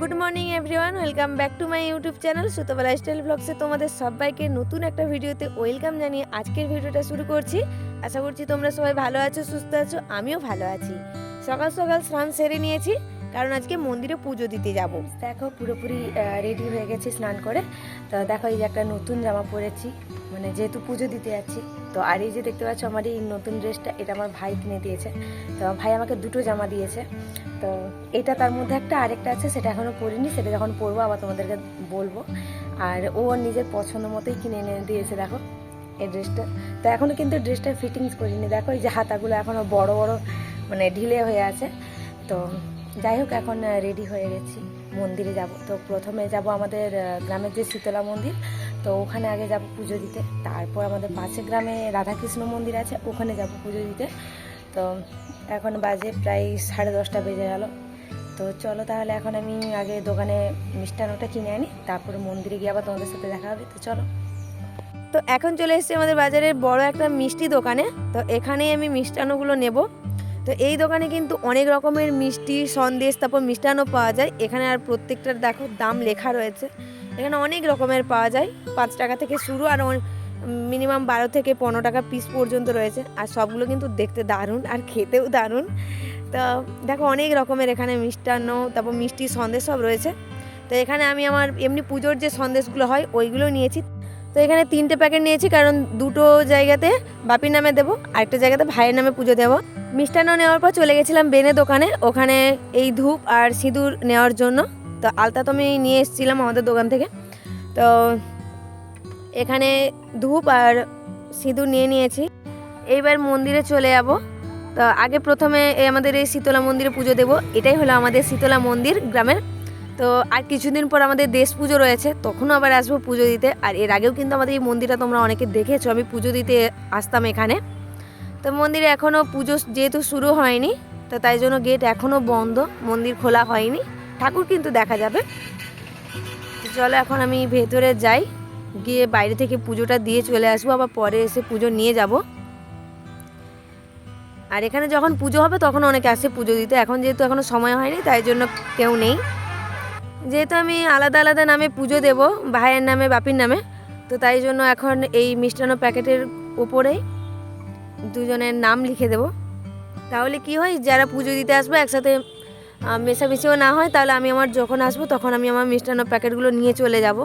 Good morning everyone welcome back to my YouTube channel সুতবা lifestyle ব্লগসে তোমাদের সবাইকে নতুন একটা ভিডিওতে ওয়েলকাম জানিয়ে আজকের ভিডিওটা শুরু করছি। আশা করছি তোমরা সবাই ভালো আছো, সুস্থ আছো, আমিও ভালো আছি। সকাল সকাল স্নান সেরে নিয়েছি। কারণ আজকে মন্দিরে পুজো দিতে যাব। দেখো, পুরোপুরি রেডি হয়ে গেছি স্নান করে। তো দেখো, এই যে একটা নতুন জামা পরেছি মানে যেহেতু পুজো দিতে যাচ্ছি, তো আর এই যে দেখতে পাচ্ছ আমার এই নতুন ড্রেসটা এটা আমার ভাই কিনে দিয়েছে। তো ভাই আমাকে দুটো জামা দিয়েছে। তো এটা তার মধ্যে একটা, আরেকটা আছে, সেটা এখনও পরিনি, সেটা যখন পরবো আবার তোমাদেরকে বলব। আর ও নিজের পছন্দ মতোই কিনে এনে দিয়েছে, দেখো, এই ড্রেসটা তো এখনও কিন্তু ড্রেসটা ফিটিংস করিনি। দেখো, এই যে হাতাগুলো এখনও বড় বড় মানে ঢিলে হয়ে আছে। তো যাই হোক, এখন রেডি হয়ে গেছি। মন্দিরে যাব। তো প্রথমে যাব আমাদের গ্রামের যে শীতলা মন্দির, তো ওখানে আগে যাব পুজো দিতে। তারপর আমাদের পাশে গ্রামে রাধাকৃষ্ণ মন্দির আছে, ওখানে যাব পুজো দিতে। তো এখন বাজে প্রায় সাড়ে দশটা বেজে গেল। তো চলো তাহলে এখন আমি আগে দোকানে মিষ্টান্নটা কিনে আনি, তারপরে মন্দিরে গিয়ে আবার তোমাদের সাথে দেখা হবে। তো চলো। তো এখন চলে এসেছি আমাদের বাজারের বড় একটা মিষ্টি দোকানে। তো এখানেই আমি মিষ্টান্নগুলো নেব। তো এই দোকানে কিন্তু অনেক রকমের মিষ্টি, সন্দেশ, তারপর মিষ্টান্ন পাওয়া যায়। এখানে আর প্রত্যেকটার দেখো দাম লেখা রয়েছে। এখানে অনেক রকমের পাওয়া যায়। পাঁচ টাকা থেকে শুরু আর মিনিমাম বারো থেকে পনেরো টাকা পিস পর্যন্ত রয়েছে। আর সবগুলো কিন্তু দেখতে দারুণ আর খেতেও দারুণ। তো দেখো অনেক রকমের এখানে মিষ্টান্ন, তারপর মিষ্টি, সন্দেশ সব রয়েছে। তো এখানে আমি আমার এমনি পুজোর যে সন্দেশগুলো হয়, ওইগুলো নিয়েছি। তো এখানে তিনটে প্যাকেট নিয়েছি, কারণ দুটো জায়গাতে বাপির নামে দেবো, আরেকটা জায়গাতে ভাইয়ের নামে পুজো দেবো। মিষ্টান্ন নেওয়ার পর চলে গেছিলাম বেনে দোকানে। ওখানে এই ধূপ আর সিঁদুর নেওয়ার জন্য। তো আলতা তো আমি নিয়ে এসেছিলাম আমাদের দোকান থেকে। তো এখানে ধূপ আর সিঁদুর নিয়ে নিয়েছি। এইবার মন্দিরে চলে যাব। তো আগে প্রথমে আমাদের এই শীতলা মন্দিরে পুজো দেব। এটাই হলো আমাদের শীতলা মন্দির গ্রামের। তো আর কিছুদিন পর আমাদের দেশ পুজো রয়েছে, তখনও আবার আসব পুজো দিতে। আর এর আগেও কিন্তু আমাদের এই মন্দিরটা তোমরা অনেকে দেখেছ, আমি পুজো দিতে আসতাম এখানে। তো মন্দিরে এখনও পুজো যেহেতু শুরু হয়নি, তো তাই জন্য গেট এখনও বন্ধ, মন্দির খোলা হয়নি। ঠাকুর কিন্তু দেখা যাবে। চলো এখন আমি ভেতরে যাই, গিয়ে বাইরে থেকে পুজোটা দিয়ে চলে আসব, আবার পরে এসে পুজো নিয়ে যাব। আর এখানে যখন পুজো হবে তখন অনেকে আসে পুজো দিতে, এখন যেহেতু এখনও সময় হয়নি, তাই জন্য কেউ নেই। যেহেতু আমি আলাদা আলাদা নামে পুজো দেব, ভাইয়ের নামে, বাপির নামে, তো তাই জন্য এখন এই মিষ্টান্ন প্যাকেটের ওপরেই দুজনের নাম লিখে দেব। তাহলে কি হয়, যারা পুজো দিতে আসবে, একসাথে মেশামেশিও না হয়, তাহলে আমি আমার যখন আসব, তখন আমি আমার মিষ্টান্ন প্যাকেটগুলো নিয়ে চলে যাব।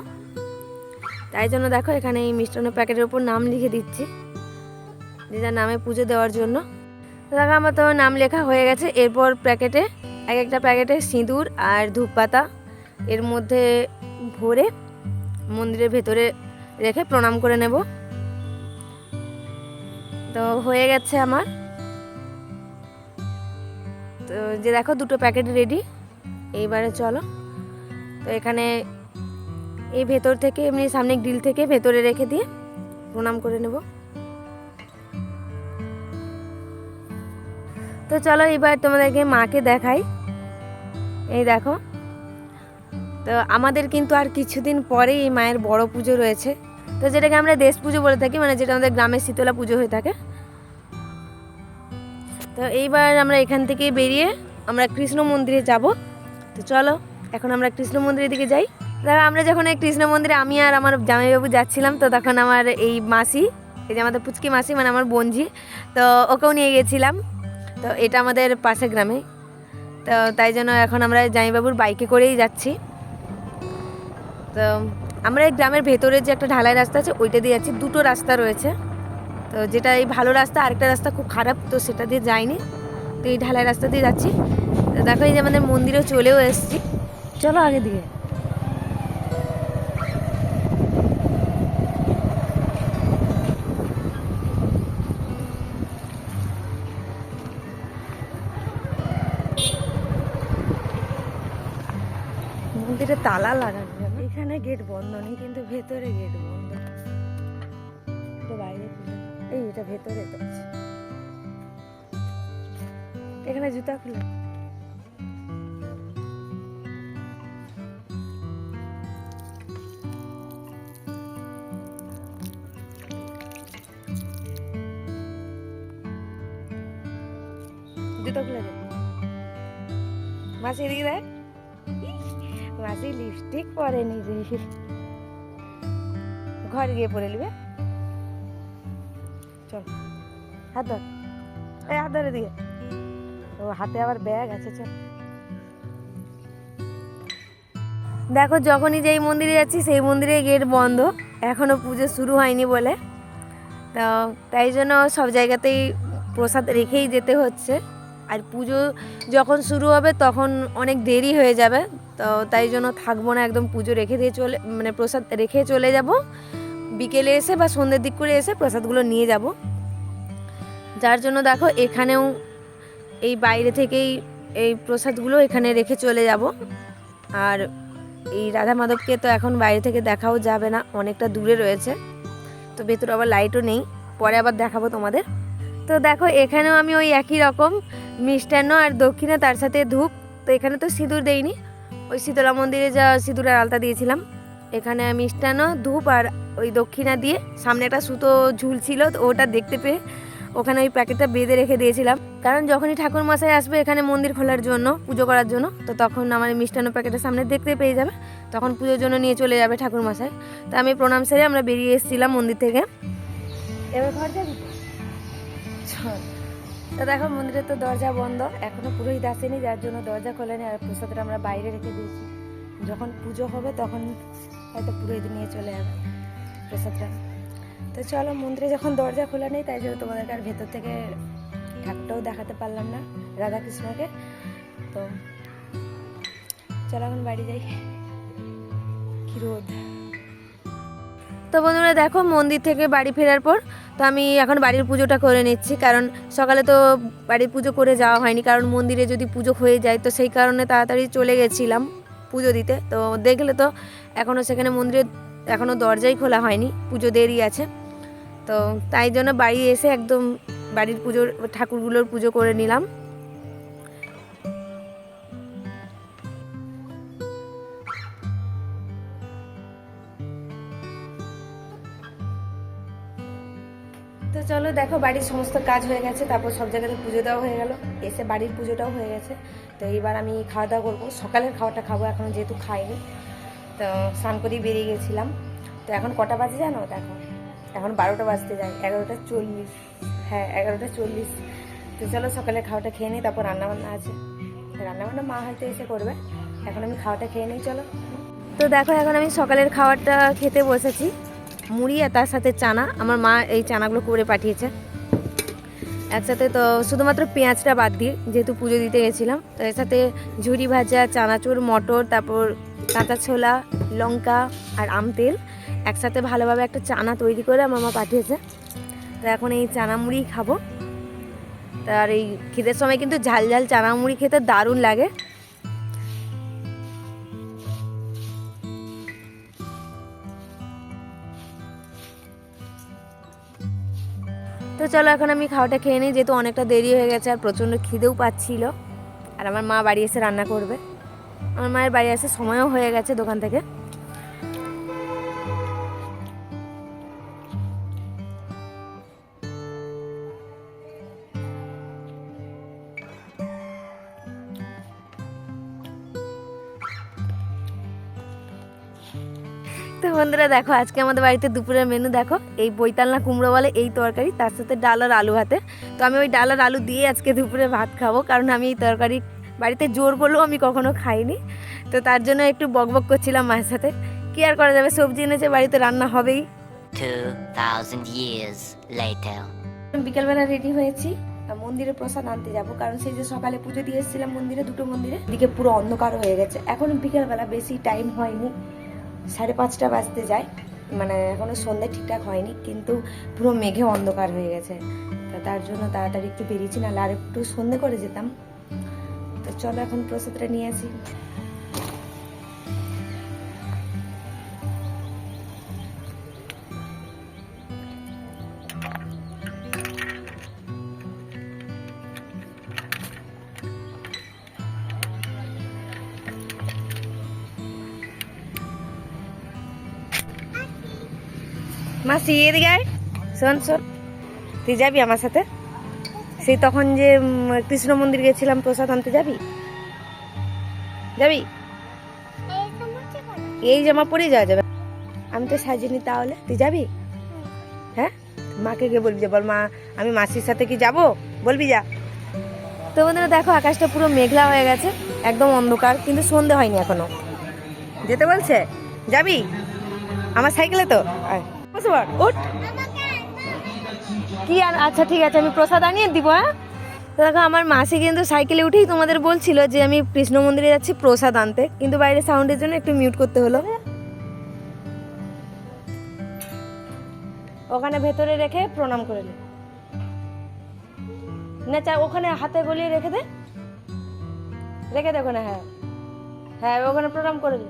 তাই জন্য দেখো, এখানে এই মিষ্টান্ন প্যাকেটের ওপর নাম লিখে দিচ্ছি, যে যার নামে পুজো দেওয়ার জন্য। দেখো, আমার তো নাম লেখা হয়ে গেছে। এরপর প্যাকেটে, এক একটা প্যাকেটে সিঁদুর আর ধূপপাতা, এর মধ্যে ভরে মন্দিরের ভেতরে রেখে প্রণাম করে নেব। তো হয়ে গেছে আমার। তো যে দেখো, দুটো প্যাকেট রেডি এইবারে চলো। তো এখানে এই ভেতর থেকে, এমনি সামনে গ্রিল থেকে ভেতরে রেখে দিয়ে প্রণাম করে নেব। তো চলো এবার তোমাদেরকে মাকে দেখাই। এই দেখো। তো আমাদের কিন্তু আর কিছুদিন পরেই এই মায়ের বড় পুজো রয়েছে। তো যেটাকে আমরা দেশ পুজো বলে থাকি মানে যেটা আমাদের গ্রামের শীতলা পুজো হয়ে থাকে। তো এইবার আমরা এখান থেকে বেরিয়ে আমরা কৃষ্ণ মন্দিরে যাব। তো চলো, এখন আমরা কৃষ্ণ মন্দিরের দিকে যাই। দেখো, আমরা যখন এই কৃষ্ণ মন্দিরে আমি আর আমার জামাইবাবু যাচ্ছিলাম, তো তখন আমার এই মাসি, এই যে আমাদের পুচকি মাসি মানে আমার বোনঝি, তো ওকেও নিয়ে গেছিলাম। তো এটা আমাদের পাশের গ্রামে। তো তাই জন্য এখন আমরা জামাইবাবুর বাইকে করেই যাচ্ছি। তো আমরা এই গ্রামের ভেতরের যে একটা ঢালাই রাস্তা আছে, ওইটা দিয়ে যাচ্ছি। দুটো রাস্তা রয়েছে। তো যেটা এই ভালো রাস্তা, আরেকটা রাস্তা খুব খারাপ, তো সেটা দিয়ে যাইনি। তো এই ঢালাই রাস্তা দিয়ে যাচ্ছি। দেখো এই যে আমাদের মন্দিরেও চলেও এসেছি। চলো আগে দিকে। মন্দিরে তালা এখানে গেট বন্ধ নেই, কিন্তু ভেতরে গেট বন্ধ। এটা বাইরে এই এটা ভেতরে এখানে জুতা খুলে। জুতা খুলে দে। মাছ এদিকে দেয় মাসি লিপস্টিক পরেনি রে ঘরে গিয়ে পরে নিবে। চল, হাত ধর। এই হাত ধরে দিকে ও, হাতে আবার ব্যাগ আছে, চল। দেখো, যখনই যেই মন্দিরে যাচ্ছি, সেই মন্দিরে গেট বন্ধ। এখনও পুজো শুরু হয়নি বলে। তো, তাই জন্য সব জায়গাতেই প্রসাদ রেখেই যেতে হচ্ছে। আর পুজো যখন শুরু হবে, তখন অনেক দেরি হয়ে যাবে। তো তাই জন্য থাকব না, একদম পুজো রেখে দিয়ে চলে মানে প্রসাদ রেখে চলে যাব। বিকেলে এসে বা সন্ধ্যের দিক করে এসে প্রসাদগুলো নিয়ে যাব। যার জন্য দেখো এখানেও এই বাইরে থেকেই এই প্রসাদগুলো এখানে রেখে চলে যাব। আর এই রাধা মাধবকে তো এখন বাইরে থেকে দেখাও যাবে না, অনেকটা দূরে রয়েছে। তো ভেতরে আবার লাইটও নেই, পরে আবার দেখাবো তোমাদের। তো দেখো এখানেও আমি ওই একই রকম মিষ্টান্ন আর দক্ষিণে তার সাথে ধূপ, তো এখানে তো সিঁদুর দেইনি। ওই শীতলা মন্দিরে যা সিঁদুরের আলতা দিয়েছিলাম এখানে মিষ্টান্ন ধূপ আর ওই দক্ষিণা দিয়ে সামনে একটা সুতো ঝুলছিল তো ওটা দেখতে পেয়ে ওখানে ওই প্যাকেটটা বেঁধে রেখে দিয়েছিলাম। কারণ যখনই ঠাকুর মশাই আসবে এখানে মন্দির খোলার জন্য পুজো করার জন্য তো তখন আমার মিষ্টান্ন প্যাকেটের সামনে দেখতে পেয়ে যাবে। তখন পুজোর জন্য নিয়ে চলে যাবে ঠাকুর মশাই তো আমি প্রণাম সেরে আমরা বেরিয়ে এসেছিলাম মন্দির থেকে। এবার ঘর যাবি? চল। তো দেখো, মন্দিরের তো দরজা বন্ধ। এখনও পুরোহিত আসেনি, যার জন্য দরজা খোলেনি আর প্রসাদটা আমরা বাইরে রেখে দিয়েছি। যখন পুজো হবে তখন হয়তো পুরোহিত নিয়ে চলে যাবে প্রসাদটা। তো চলো, মন্দিরে যখন দরজা খোলা নেই, তাই জন্য তোমাদেরকে আর ভেতর থেকে ঠাকুরটাও দেখাতে পারলাম না, রাধাকৃষ্ণকে। তো চলো, এখন বাড়ি যাই। কি রোদ। তো বন্ধুরা দেখো, মন্দির থেকে বাড়ি ফেরার পর তো আমি এখন বাড়ির পুজোটা করে নিচ্ছি। কারণ সকালে তো বাড়ির পুজো করে যাওয়া হয়নি, কারণ মন্দিরে যদি পুজো হয়ে যায় তো সেই কারণে তাড়াতাড়ি চলে গেছিলাম পুজো দিতে। তো দেখলে তো এখনও সেখানে মন্দিরে এখনও দরজাই খোলা হয়নি, পুজো দেরি আছে। তো তাই জন্য বাড়ি এসে একদম বাড়ির পুজোর, ঠাকুরগুলোর পুজো করে নিলাম। তো চলো দেখো, বাড়ির সমস্ত কাজ হয়ে গেছে, তারপর সব জায়গাতে পুজো দেওয়া হয়ে গেল। এসে বাড়ির পুজোটাও হয়ে গেছে। তো এইবার আমি খাওয়া দাওয়া করব। সকালের খাওয়াটা খাব, এখন যেহেতু খাইনি। তো স্নান করেই বেরিয়ে গেছিলাম। তো এখন কটা বাজে জানো? দেখো, এখন বারোটা বাজতে যায়, এগারোটা চল্লিশ। হ্যাঁ এগারোটা চল্লিশ। তো চলো সকালে খাওয়াটা খেয়ে নিই, তারপর রান্নাবান্না আছে। রান্নাবান্না মা হয়তো এসে করবে। এখন আমি খাওয়াটা খেয়ে নিই, চলো। তো দেখো, এখন আমি সকালের খাবারটা খেতে বসেছি। মুড়ি আর তার সাথে চানা, আমার মা এই চানাগুলো করে পাঠিয়েছে। একসাথে তো শুধুমাত্র পেঁয়াজটা বাদ দিয়ে যেহেতু পুজো দিতে গেছিলাম, তো এর সাথে ঝুড়ি ভাজা, চানাচুর, মটর, তারপর কাঁচা ছোলা, লঙ্কা আর আম তেল একসাথে ভালোভাবে একটা চানা তৈরি করে আমার মা পাঠিয়েছে। তো এখন এই চানা মুড়ি খাব। তার এই খিদের সময় কিন্তু ঝাল ঝাল চানা মুড়ি খেতে দারুণ লাগে। তো চলো এখন আমি খাওয়াটা খেয়ে নিই, যেহেতু অনেকটা দেরি হয়ে গেছে আর প্রচণ্ড খিদেও পাচ্ছিল। আর আমার মা বাড়ি এসে রান্না করবে। আমার মায়ের বাড়ি আসে সময়ও হয়ে গেছে দোকান থেকে। তো বন্ধুরা দেখো আজকে আমাদের বাড়িতে দুপুরের মেনু দেখো। এই বৈতালনা কুমড়ো বলে এই তরকারি তার সাথে ডাল আর আলু হাতে। তো আমি ওই ডাল আর আলু দিয়ে আজকে দুপুরে ভাত খাব কারণ আমি এই তরকারি বাড়িতে জোর করলেও আমি কখনো খাইনি। তো তার জন্য একটু বকবক করছিলাম মায়ের সাথে। কি আর করা যাবে সবজি এনেছে বাড়িতে রান্না হবেই। 2,000 years later. বিকেলবেলা রেডি হয়েছি মন্দিরে প্রসাদ আনতে যাব কারণ সেই যে সকালে পুজো দিয়ে এসেছিলাম মন্দিরে দুটো মন্দিরে দিকে পুরো অন্ধকার হয়ে গেছে। এখন বিকেলবেলা বেশি টাইম হয়নি। সাড়ে পাঁচটা বাজতে যায়। মানে এখনও সন্ধ্যে ঠিকঠাক হয়নি, কিন্তু পুরো মেঘে অন্ধকার হয়ে গেছে। তা তার জন্য তাড়াতাড়ি একটু বেরিয়েছি, নাহলে আর একটু সন্ধে করে যেতাম। তো চলো এখন প্রসাদটা নিয়ে আসি। মাসি আয় শোন শোন, তুই যাবি আমার সাথে? সেই তখন যে কৃষ্ণ মন্দির গেছিলাম, প্রসাদ আনতে যাবি? যাবি? এই জামা পরেই যাওয়া যাবে। আমি তো সাজিনি তাহলে। তুই যাবি? হ্যাঁ? মাকে গিয়ে বলবি যে, বল মা, আমি মাসির সাথে কি যাব? বলবি যা। তো বন্ধুরা, দেখো, আকাশটা পুরো মেঘলা হয়ে গেছে, একদম অন্ধকার, কিন্তু সন্ধে হয়নি এখনও। যেতে বলছে? যাবি? আমার সাইকেলে তো? আয়। বসে পড়, উঠ। কি আর আচ্ছা ঠিক আছে আমি প্রসাদ আনিয়ে দিব হ্যাঁ? দেখো আমার মাসি কিন্তু সাইকেলে উঠেই তোমাদের বলছিল যে আমি কৃষ্ণ মন্দিরে যাচ্ছি প্রসাদ আনতে। কিন্তু বাইরে সাউন্ডের জন্য একটু মিউট করতে হলো। ওখানে ভেতরে রেখে প্রণাম করে নে। না চা ওখানে হাতে গলিয়ে রেখে দে। রেখে দে ওখানে হ্যাঁ। হ্যাঁ ওখানে প্রণাম করে নে।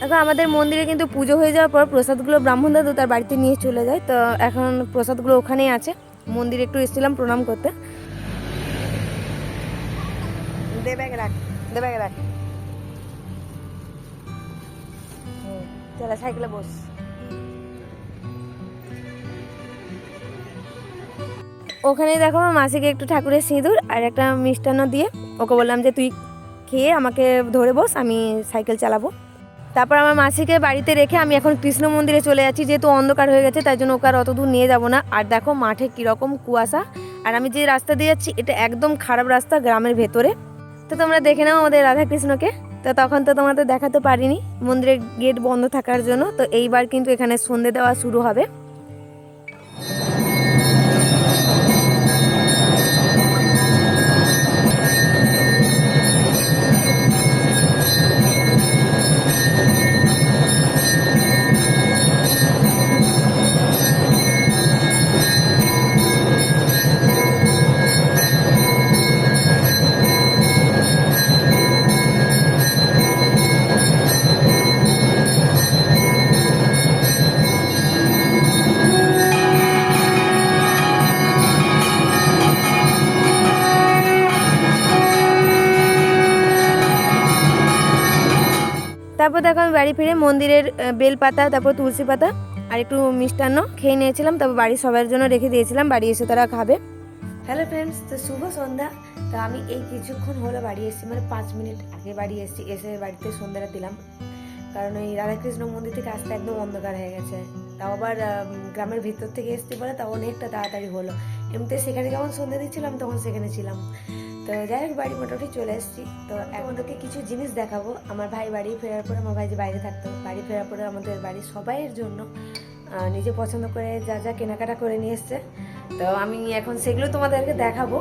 দেখো আমাদের মন্দিরে কিন্তু পুজো হয়ে যাওয়ার পর প্রসাদগুলো ব্রাহ্মণ দাদু তার বাড়িতে নিয়ে চলে যায়। তো এখন প্রসাদগুলো ওখানেই আছে। মন্দিরে একটু এসেছিলাম প্রণাম করতে। রাখ রাখ। সাইকেলে বস। ওখানে দেখো মাসিকে একটু ঠাকুরের সিঁদুর আর একটা মিষ্টান্ন দিয়ে। ওকে বললাম যে তুই খেয়ে আমাকে ধরে বস, আমি সাইকেল চালাবো। তারপর আমার মাসিকে বাড়িতে রেখে আমি এখন কৃষ্ণ মন্দিরে চলে যাচ্ছি, যেহেতু অন্ধকার হয়ে গেছে, তাই জন্য ওকে আর অত দূর নিয়ে যাব না। আর দেখো মাঠে কীরকম কুয়াশা। আর আমি যে রাস্তা দিয়ে যাচ্ছি, এটা একদম খারাপ রাস্তা গ্রামের ভেতরে। তো তোমরা দেখে নাও আমাদের রাধাকৃষ্ণকে। তো তখন তো তোমাদের দেখাতে পারিনি, মন্দিরের গেট বন্ধ থাকার জন্য। তো এইবার কিন্তু এখানে সন্ধে দেওয়া শুরু হবে। বাড়ি ফিরে মন্দিরের বেলপাতা, তারপর তুলসী পাতা আর একটু মিষ্টান্ন খেয়ে নিয়েছিলাম। তারপর বাড়ির সবার জন্য রেখে দিয়েছিলাম। বাড়ি এসে তারা খাবে। হ্যালো ফ্রেন্ডস তো শুভ সন্ধ্যা। তো আমি এই কিছুক্ষণ হলো বাড়ি এসেছি। মানে পাঁচ মিনিট আগে বাড়ি এসেছি। এসে বাড়িতে সন্ধ্যাটা দিলাম। কারণ ওই রাধাকৃষ্ণ মন্দির থেকে আসতে একদম অন্ধকার হয়ে গেছে। তাও আবার গ্রামের ভিতর থেকে এসতে বলে তাও অনেকটা তাড়াতাড়ি হলো। এমনিতে সেখানে যখন সন্ধ্যা দিচ্ছিলাম, তখন সেখানে ছিলাম। তো যাই হোক, বাড়ি মোটামুটি চলে এসেছি। তো এখন তোকে কিছু জিনিস দেখাবো। আমার ভাই বাড়ি ফেরার পরে আমার ভাই যে বাইরে থাকতো, বাড়ি ফেরার পরে আমাদের বাড়ির সবাইয়ের জন্য নিজে পছন্দ করে যা যা কেনাকাটা করে নিয়ে এসছে। তো আমি এখন সেগুলো তোমাদেরকে দেখাবো।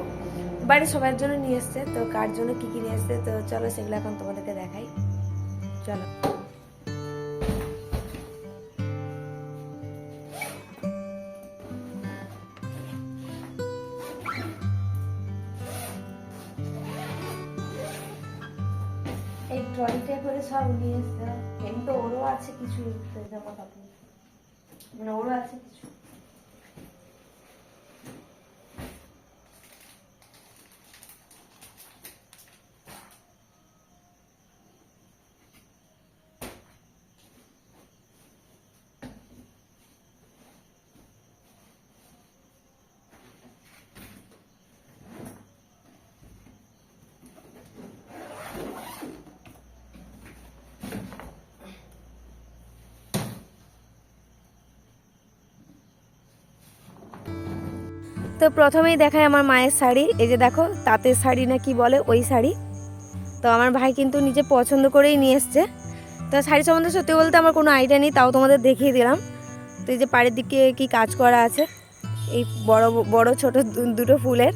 বাড়ির সবার জন্য নিয়ে এসছে। তো কার জন্য কী কী নিয়ে এসছে? তো চলো সেগুলো এখন তোমাদেরকে দেখাই। চলো। নিয়ে এসছে কিন্তু ওরও আছে কিছু জামা কাপড় মানে ওরও আছে কিছু। তো প্রথমেই দেখায় আমার মায়ের শাড়ি। এই যে দেখো, তাঁতের শাড়ি না কি বলে, ওই শাড়ি। তো আমার ভাই কিন্তু নিজে পছন্দ করেই নিয়ে এসছে। তো শাড়ি সম্বন্ধে সত্যি বলতে আমার কোনো আইডিয়া নেই, তাও তোমাদের দেখিয়ে দিলাম। তো এই যে পাড়ের দিকে কি কাজ করা আছে, এই বড় বড়, ছোট দুটো ফুলের।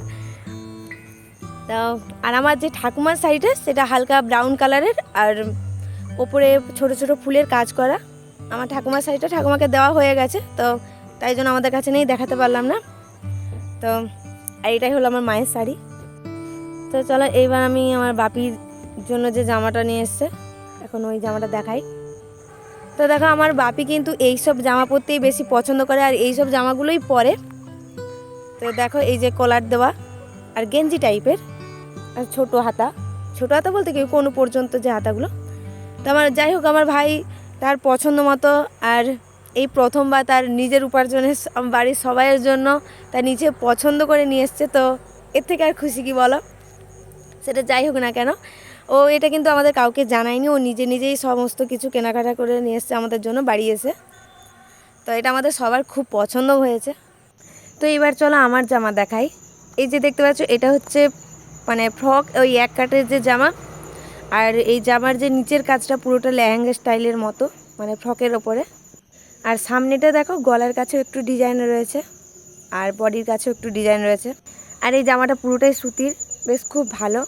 তা আর আমার যে ঠাকুমার শাড়িটা, সেটা হালকা ব্রাউন কালারের আর ওপরে ছোট ছোট ফুলের কাজ করা। আমার ঠাকুমার শাড়িটা ঠাকুমাকে দেওয়া হয়ে গেছে, তো তাই জন্য আমাদের কাছে নেই, দেখাতে পারলাম না। তো, আর এটাই হলো আমার মায়ের শাড়ি। তো চলো, এইবার আমি আমার বাপির জন্য যে জামাটা নিয়ে এসছে, এখন ওই জামাটা দেখাই। তো দেখো, আমার বাপি কিন্তু এই সব জামা পরতেই বেশি পছন্দ করে, আর এই সব জামাগুলোই পরে। তো দেখো, এই যে কলার দেওয়া, আর গেঞ্জি টাইপের, আর ছোটো হাতা। ছোটো হাতা বলতে কি? কোনো পর্যন্ত যে হাতাগুলো। তো আমার, যাই হোক, আমার ভাই তার পছন্দ মতো, আর এই প্রথমবার তার নিজের উপার্জনের বাড়ির সবাইয়ের জন্য তার নিজে পছন্দ করে নিয়ে এসছে, তো এর থেকে আর খুশি কি বলো? সেটা যাই হোক না কেন। ও এটা কিন্তু আমাদের কাউকে জানায়নি, ও নিজে নিজেই সমস্ত কিছু কেনাকাটা করে নিয়ে এসছে, আমাদের জন্য বাড়ি এসে। তো এটা আমাদের সবার খুব পছন্দ হয়েছে। তো এবার চলো আমার জামা দেখাই। এই যে দেখতে পাচ্ছ, এটা হচ্ছে মানে ফ্রক, ওই এক কাটের যে জামা, আর এই জামার যে নিচের কাজটা পুরোটা লেহেঙ্গা স্টাইলের মতো মানে ফ্রকের ওপরে। আর সামনেটা দেখো, গলার কাছেও একটু ডিজাইন রয়েছে, আর বডির কাছেও একটু ডিজাইন রয়েছে। আর এই জামাটা পুরোটাই সুতির, বেশ খুব ভালো।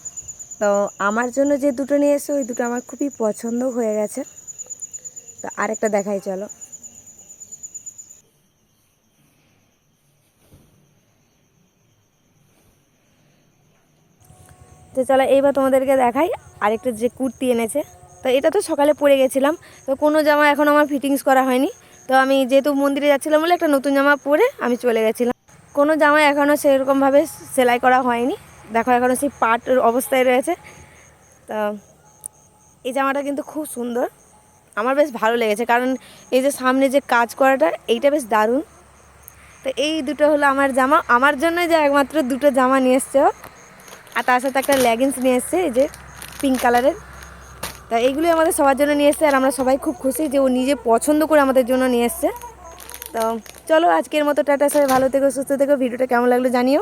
তো আমার জন্য যে দুটো নিয়ে এসে ওই দুটো আমার খুবই পছন্দ হয়ে গেছে। তো আরেকটা দেখাই, চলো। তো চলো, এইবার তোমাদেরকে দেখাই, আরেকটা যে কুর্তি এনেছে। তো এটা তো সকালে পরে গেছিলাম, তো কোনো জামা এখন আমার ফিটিংস করা হয়নি। তো আমি যেহেতু মন্দিরে যাচ্ছিলাম বলে একটা নতুন জামা পরে আমি চলে গেছিলাম। কোনো জামা এখনও সেরকমভাবে সেলাই করা হয়নি। দেখো এখনও সেই পাট অবস্থায় রয়েছে। তো এই জামাটা কিন্তু খুব সুন্দর। আমার বেশ ভালো লেগেছে কারণ এই যে সামনে যে কাজ করাটা, এইটা বেশ দারুণ। তো এই দুটো হলো আমার জামা। আমার জন্যই যে একমাত্র দুটো জামা নিয়ে এসছে আর তার সাথে একটা লেগিংস নিয়ে এসছে, এই যে পিঙ্ক কালারের তা এইগুলি আমাদের সবার জন্য নিয়ে এসছে, আর আমরা সবাই খুব খুশি যে ও নিজে পছন্দ করে আমাদের জন্য নিয়ে এসছে। তো চলো আজকের মতো টাটা, সবাই ভালো থেকো, সুস্থ থেকো, ভিডিওটা কেমন লাগল জানিও।